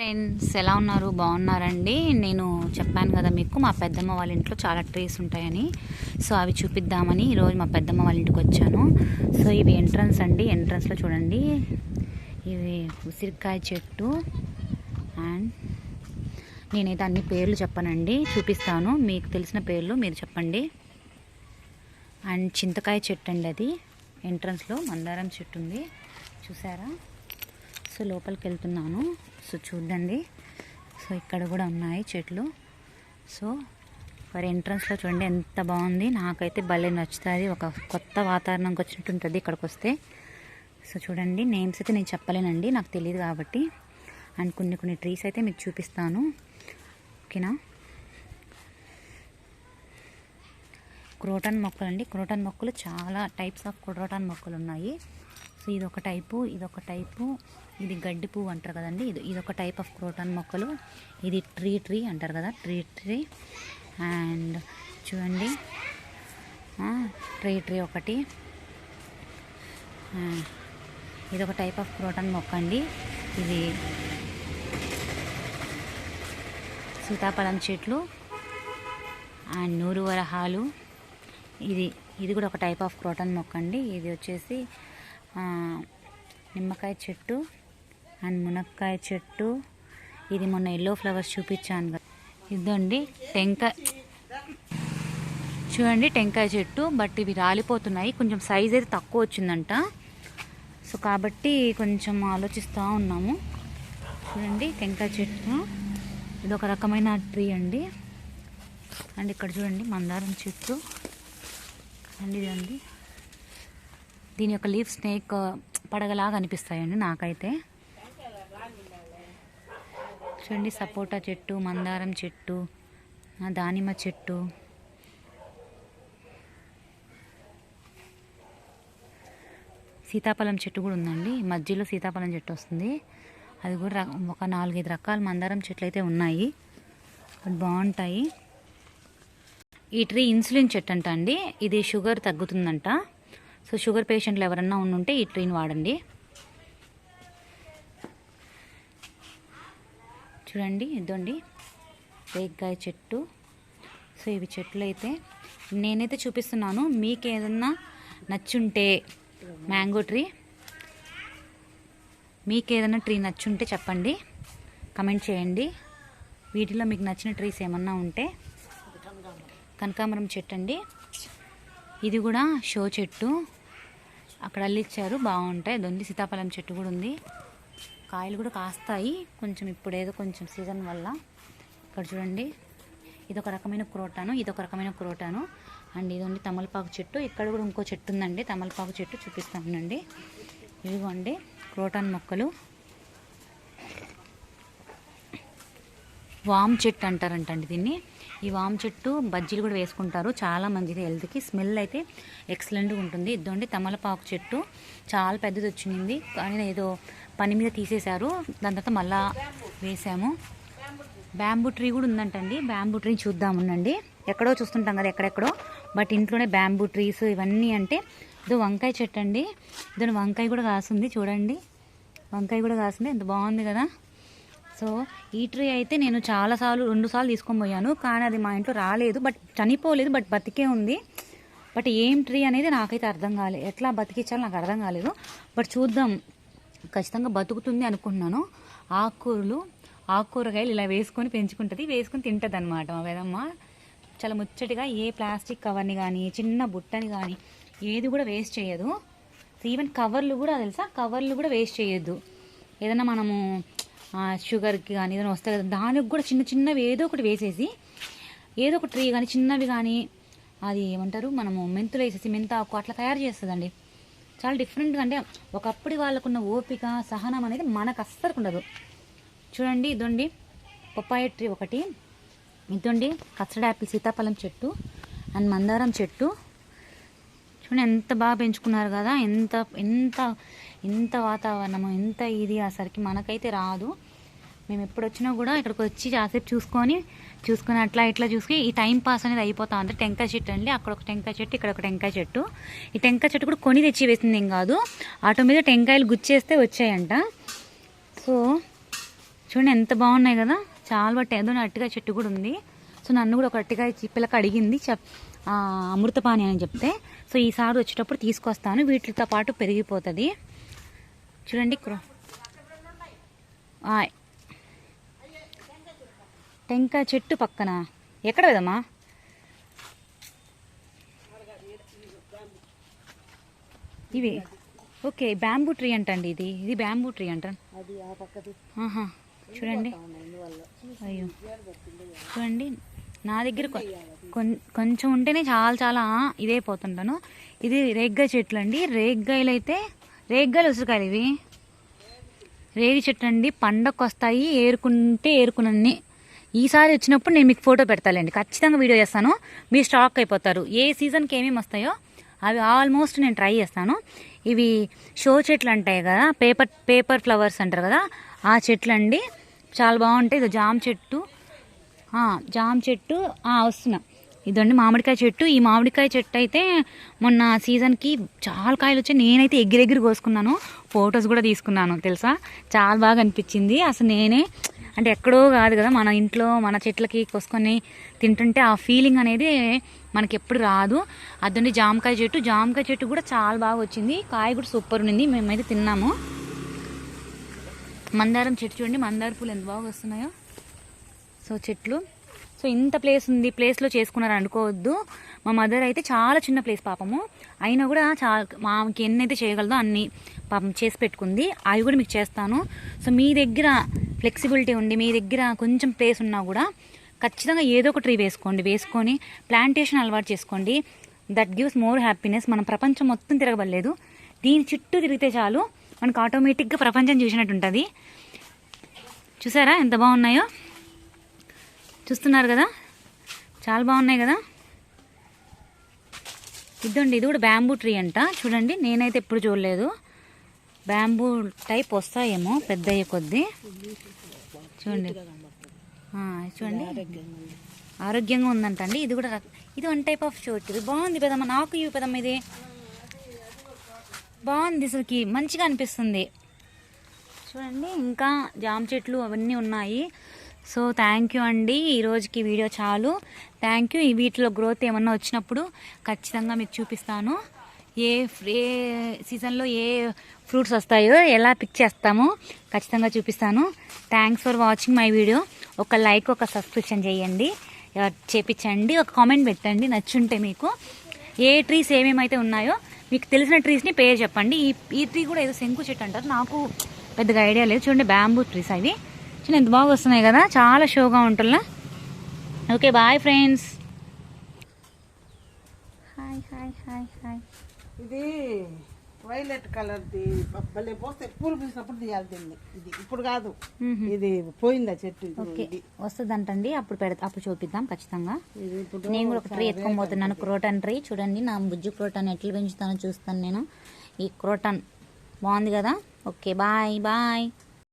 Friends ఎలా ఉన్నారు? బాగున్నారండి. నేను చెప్పాను కదా మీకు మా పెద్దమ్మ వాళ్ళ ఇంట్లో చాలా ట్రీస్ ఉంటాయని. సో అవి చూపిద్దామని ఈరోజు మా పెద్దమ్మ వాళ్ళ ఇంటికి వచ్చాను. సో ఇవి ఎంట్రన్స్ అండి. ఎంట్రన్స్లో చూడండి. ఇవి ఉసిరికాయ చెట్టు అండ్ నేనైతే అన్ని పేర్లు చెప్పానండి. చూపిస్తాను. మీకు తెలిసిన పేర్లు మీరు చెప్పండి. అండ్ చింతకాయ చెట్టు అండి అది. ఎంట్రన్స్లో మందారం చెట్టు ఉంది. చూసారా? సో లోపలికి వెళ్తున్నాను. సో చూడండి సో ఇక్కడ కూడా ఉన్నాయి చెట్లు. సో మరి ఎంట్రన్స్లో చూడండి ఎంత బాగుంది. నాకైతే భలే నచ్చుతుంది. ఒక కొత్త వాతావరణంకి వచ్చినట్టు ఉంటుంది ఇక్కడికి వస్తే సో చూడండి నేమ్స్ అయితే నేను చెప్పలేనండి. నాకు తెలియదు కాబట్టి. అండ్ కొన్ని కొన్ని ట్రీస్ అయితే మీకు చూపిస్తాను. ఓకేనా? క్రోటన్ మొక్కలు అండి క్రోటన్ మొక్కలు చాలా టైప్స్ ఆఫ్ క్రోటన్ మొక్కలు ఉన్నాయి సో ఇది ఒక టైపు ఇది ఒక టైపు. ఇది గడ్డి పువ్వు అంటారు కదండి. ఇది ఇది ఒక టైప్ ఆఫ్ క్రోటన్ మొక్కలు. ఇది ట్రీ ట్రీ అంటారు కదా ట్రీ ట్రీ. అండ్ చూడండి. ట్రీ ట్రీ ఒకటి. ఇది ఒక టైప్ ఆఫ్ క్రోటన్ మొక్క అండి. ఇది సీతాఫలం చెట్లు అండ్ నూరు వరహాలు. ఇది ఇది కూడా ఒక టైప్ ఆఫ్ క్రోటన్ మొక్క అండి. ఇది వచ్చేసి నిమ్మకాయ చెట్టు అండ్ మునక్కాయ చెట్టు. ఇది మొన్న ఎల్లో ఫ్లవర్స్ చూపించాను కదా. ఇదండి టెంకాయ చూడండి టెంకాయ చెట్టు బట్ ఇవి రాలిపోతున్నాయి. కొంచెం సైజ్ అయితే తక్కువ వచ్చిందంట. సో కాబట్టి కొంచెం ఆలోచిస్తూ ఉన్నాము. చూడండి టెంకాయ చెట్టు. ఇది ఒక రకమైన ట్రీ అండి. అండ్ ఇక్కడ చూడండి మందారం చెట్టు. అండ్ ఇదండి. దీని యొక్క లీఫ్ స్నేక్ పడగలాగా అనిపిస్తాయండి నాకైతే. చూడండి సపోటా చెట్టు మందారం చెట్టు దానిమ్మ చెట్టు. సీతాఫలం చెట్టు కూడా ఉందండి. మధ్యలో సీతాఫలం చెట్టు వస్తుంది. అది కూడా ర- ఒక నాలుగైదు రకాల మందారం చెట్లు అయితే ఉన్నాయి. అవి బాగుంటాయి. ఈ ట్రీ ఇన్సులిన్ చెట్టు అంట అండి. ఇది షుగర్ తగ్గుతుందంట. సో షుగర్ పేషెంట్లు ఎవరన్నా ఉంటే ఈ ట్రీని వాడండి. చూడండి ఇదండి రేగ్గాయ చెట్టు. సో ఇవి చెట్లు అయితే నేనైతే చూపిస్తున్నాను. మీకు ఏదన్నా నచ్చుంటే మ్యాంగో ట్రీ మీకు ఏదైనా ట్రీ నచ్చుంటే చెప్పండి. కమెంట్ చేయండి. వీటిలో మీకు నచ్చిన ట్రీస్ ఏమన్నా ఉంటే కనకాంబరం చెట్టు అండి. ఇది కూడా షో చెట్టు. అక్కడ అల్లిచ్చారు బాగుంటాయి. దొండి సీతాఫలం చెట్టు కూడా ఉంది. కాయలు కూడా కాస్తాయి. కొంచెం ఇప్పుడు ఏదో కొంచెం సీజన్ వల్ల. ఇక్కడ చూడండి ఇది ఒక రకమైన క్రోటాను ఇది ఒక రకమైన క్రోటాను. అండ్ ఇదండి తమలపాకు చెట్టు. ఇక్కడ కూడా ఇంకో చెట్టు ఉందండి తమలపాకు చెట్టు చూపిస్తానండి ఇదిగోండి క్రోటాన్ మొక్కలు. వామ్ చెట్టు అంటారంటండి దీన్ని. ఈ వామ్ చెట్టు బజ్జీలు కూడా వేసుకుంటారు. చాలా మంచిది హెల్త్కి స్మెల్ అయితే ఎక్సలెంట్గా ఉంటుంది. ఇదండి తమలపాకు చెట్టు. చాలా పెద్దది వచ్చింది. కానీ ఏదో పని మీద తీసేశారు. దాని తర్వాత మళ్ళా వేసాము. బ్యాంబూ ట్రీ కూడా ఉందంటండి. బ్యాంబూ ట్రీ చూద్దామునండి ఎక్కడో చూస్తుంటాం కదా ఎక్కడెక్కడో. బట్ ఇంట్లోనే బ్యాంబూ ట్రీస్ ఇవన్నీ అంటే ఇదో వంకాయ చెట్టు అండి దాని వంకాయ కూడా కాస్తుంది చూడండి. వంకాయ కూడా కాసింది. ఎంత బాగుంది కదా. సో ఈ ట్రీ అయితే నేను చాలాసార్లు రెండు సార్లు తీసుకొని పోయాను. కానీ అది మా ఇంట్లో రాలేదు. బట్ చనిపోలేదు బట్ బతికే ఉంది. బట్ ఏం ట్రీ అనేది నాకైతే అర్థం కాలేదు ఎట్లా బతికించాలో నాకు అర్థం కాలేదు. బట్ చూద్దాం. ఖచ్చితంగా బతుకుతుంది అనుకుంటున్నాను. ఆకుకూరలు ఆకుకూరగాయలు ఇలా వేసుకొని పెంచుకుంటుంది. వేసుకొని తింటుంది అనమాట మా వేదమ్మ చాలా ముచ్చటిగా ఏ ప్లాస్టిక్ కవర్ని కానీ చిన్న బుట్టని కానీ ఏది కూడా వేస్ట్ చేయదు. ఈవెన్ కవర్లు కూడా తెలుసా? కవర్లు కూడా వేస్ట్ చేయొద్దు. ఏదైనా మనము షుగర్కి కానీ ఏదైనా వస్తాయి కదా దానికి కూడా చిన్న చిన్నవి ఏదో ఒకటి వేసేసి ఏదో ఒక ట్రీ కానీ చిన్నవి కానీ అది ఏమంటారు మనము మెంతులు వేసేసి మెంత ఆకు అట్లా తయారు చేస్తుందండి. చాలా డిఫరెంట్గా అంటే ఒకప్పుడు వాళ్ళకున్న ఓపిక సహనం అనేది మనకు అస్సలు ఉండదు. చూడండి ఇదండి పప్పాయ ట్రీ ఒకటి ఇదండి కస్టర్డ్ యాపిల్ సీతాఫలం చెట్టు అండ్ మందారం చెట్టు. చూడండి ఎంత బాగా పెంచుకున్నారు కదా ఎంత ఎంత ఇంత వాతావరణము ఎంత ఇది అసలుకి మనకైతే రాదు. మేము ఎప్పుడు వచ్చినా కూడా ఇక్కడికి వచ్చి చాసేపు చూసుకొని చూసుకొని అట్లా ఇట్లా చూసుకుని ఈ టైం పాస్ అనేది అయిపోతా ఉంది టెంకాయ చెట్టు అండి. అక్కడ ఒక టెంకాయ చెట్టు ఇక్కడ ఒక టెంకాయ చెట్టు. ఈ టెంకాయ చెట్టు కూడా కొని తెచ్చి వేసింది ఏం కాదు. ఆటో మీద టెంకాయలు గుచ్చేస్తే వచ్చాయంట. సో చూడండి ఎంత బాగున్నాయి కదా. చాలా బట్టి ఏదో అట్టిగా చెట్టు కూడా ఉంది. సో నన్ను కూడా ఒక అట్టిగా పిల్లకి అడిగింది చెప్ అమృతపాణి అని చెప్తే. సో ఈసారి వచ్చేటప్పుడు తీసుకొస్తాను. వీటితో పాటు పెరిగిపోతుంది. చూడండి క్రో- ఆయ్. టెంకాయ చెట్టు పక్కన. ఎక్కడ వెదమ్మా? ఇవి. ఓకే బ్యాంబూ ట్రీ అంటండి ఇది. ఇది బ్యాంబూ ట్రీ ఆహా చూడండి. అయ్యో. చూడండి నా దగ్గర కొంచెం ఉంటేనే చాలా చాలా ఇదే పోతుంటాను. ఇది రేగ్గాయ చెట్లు అండి. రేగ్గాయలు అయితే రేగ్గాలు ఉసిరికాయలు ఇవి. రేగి చెట్లు అండి పండకు వస్తాయి ఏరుకుంటే ఏరుకునన్ని. ఈసారి వచ్చినప్పుడు నేను మీకు ఫోటో పెడతాలండి. ఖచ్చితంగా వీడియో చేస్తాను. మీరు స్టాక్ అయిపోతారు. ఏ సీజన్కి ఏమేమి వస్తాయో అవి ఆల్మోస్ట్ నేను ట్రై చేస్తాను. ఇవి షో చెట్లు అంటాయి కదా పేపర్ పేపర్ ఫ్లవర్స్ అంటారు కదా ఆ చెట్లు అండి చాలా బాగుంటాయి. ఇది జామ చెట్టు. జామ చెట్టు. వస్తున్నా. ఇదండి మామిడికాయ చెట్టు. ఈ మామిడికాయ చెట్టు అయితే మొన్న సీజన్కి చాలా కాయలు వచ్చాయి. నేనైతే ఎగిరెగిరి కోసుకున్నాను. ఫొటోస్ కూడా తీసుకున్నాను తెలుసా? చాలా బాగా అనిపించింది. అసలు నేనే అంటే ఎక్కడో కాదు కదా మన ఇంట్లో మన చెట్లకి కోసుకొని తింటుంటే ఆ ఫీలింగ్ అనేది మనకి ఎప్పుడు రాదు. అదండి జామకాయ చెట్టు. జామకాయ చెట్టు కూడా చాలా బాగా వచ్చింది. కాయ కూడా సూపర్ ఉంది మేమైతే తిన్నాము. మందారం చెట్టు చూడండి. మందార పూలు ఎంత బాగా వస్తున్నాయో. సో చెట్లు. సో ఇంత ప్లేస్ ఉంది ప్లేస్లో చేసుకున్నారు అనుకోవద్దు. మా మదర్ అయితే చాలా చిన్న ప్లేస్ పాపము. అయినా కూడా చాలా మాకి ఎన్నైతే చేయగలదో అన్ని పాపం చేసి పెట్టుకుంది. అవి కూడా మీకు చేస్తాను. సో మీ దగ్గర ఫ్లెక్సిబిలిటీ ఉండి మీ దగ్గర కొంచెం ప్లేస్ ఉన్నా కూడా ఖచ్చితంగా ఏదో ఒక ట్రీ వేసుకోండి. వేసుకొని ప్లాంటేషన్ అలవాటు చేసుకోండి. దట్ గివ్స్ మోర్ హ్యాపీనెస్ మనం ప్రపంచం మొత్తం తిరగబడలేదు. దీని చుట్టూ తిరిగితే చాలు. మనకు ఆటోమేటిక్గా ప్రపంచం చూసినట్టు ఉంటుంది. చూసారా ఎంత బాగున్నాయో? చూస్తున్నారు కదా? చాలా బాగున్నాయి కదా? ఇదండి ఇది కూడా బ్యాంబూ ట్రీ అంట. చూడండి నేనైతే ఎప్పుడు చూడలేదు. బ్యాంబూ టైప్ వస్తాయేమో పెద్ద అయ్యే కొద్దీ. చూడండి. చూడండి. ఆరోగ్యంగా ఉందంట అండి ఇది కూడా ఇది వన్ టైప్ ఆఫ్ షోట్ ఇది బాగుంది పెదమ్మ నాకు ఇవి పెదమ్మ ఇది. బాగుంది అసలుకి. మంచిగా అనిపిస్తుంది. చూడండి ఇంకా జామ చెట్లు అవన్నీ ఉన్నాయి. సో థ్యాంక్ యూ అండి. ఈ రోజుకి వీడియో చాలు. Thank you. ఈ వీటిలో గ్రోత్ ఏమన్నా వచ్చినప్పుడు ఖచ్చితంగా మీకు చూపిస్తాను. ఏ ఏ సీజన్లో ఏ ఫ్రూట్స్ వస్తాయో ఎలా పిక్ చేస్తామో ఖచ్చితంగా చూపిస్తాను. Thanks for watching my video. ఒక లైక్ ఒక సబ్స్క్రిప్షన్ చేయండి. చేపించండి. ఒక కామెంట్ పెట్టండి. నచ్చుంటే మీకు. ఏ ట్రీస్ ఏమేమైతే ఉన్నాయో మీకు తెలిసిన ట్రీస్ని పేరు చెప్పండి. ఈ ఈ ట్రీ కూడా ఏదో శంకు చెట్టు అంటారు. నాకు పెద్దగా ఐడియా లేదు. చూడండి బ్యాంబూ ట్రీస్ అవి. చూడండి ఎంత బాగా వస్తున్నాయి కదా? చాలా షోగా ఉంటుందా okay bye friends. Hi hi hi hi. ఇది వైలెట్ కలర్ ది భలే పోస్తే పూలు పూసినప్పుడు తీయాలి దీన్ని. ఇది ఇప్పుడు కాదు. ఇది పోయిందా చెట్టు వస్తుందంటండి. అప్పుడు పెడతా అప్పుడు చూపిద్దాం ఖచ్చితంగా. నేను కూడా ఒక ట్రీ ఎత్తుకొని పోతున్నాను. Croton tree. చూడండి నా బుజ్జి క్రోటన్ ఎట్లా పెంచుతానో చూస్తాను నేను. ఈ క్రోటన్. బాగుంది కదా? Okay bye bye.